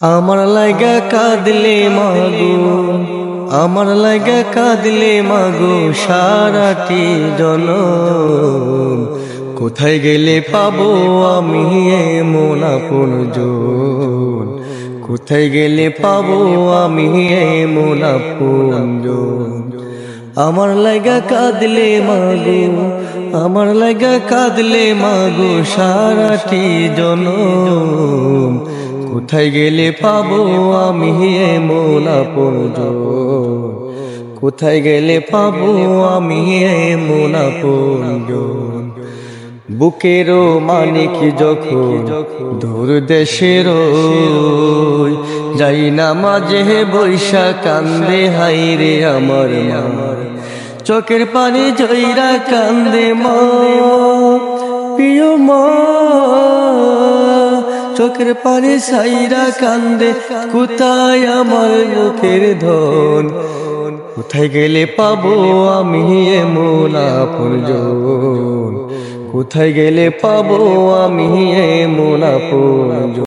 আমার লাগা কাঁদলে মাগো, আমার লাগা কাঁদলে মাগো সারাটি জন কোথায় গেলে পাবো আমি এমন আপন জন? কোথায় গেলে পাবো আমি এমন আপন জন? আমার লাগা কাঁদলে মাগো, আমার লাগা কাঁদলে মাগো সারাটি জন কোথায় গেলে পাবো আমি এমন আপন কোথায় গেলে পাবো আমি এমন আপন বুকেরও মানিক যখন দূর দেশের যাই না মাঝে বৈশা কান্দে হাইরে আমার মা। চোখের পানি জয়রা কান্দে মা। চোখের পানি সাইরা কান্দে, কোথায় আমার মুখের ধন? কোথায় গেলে পাবো আমি এমন আপন কোথায় গেলে পাবো আমি এমন আপন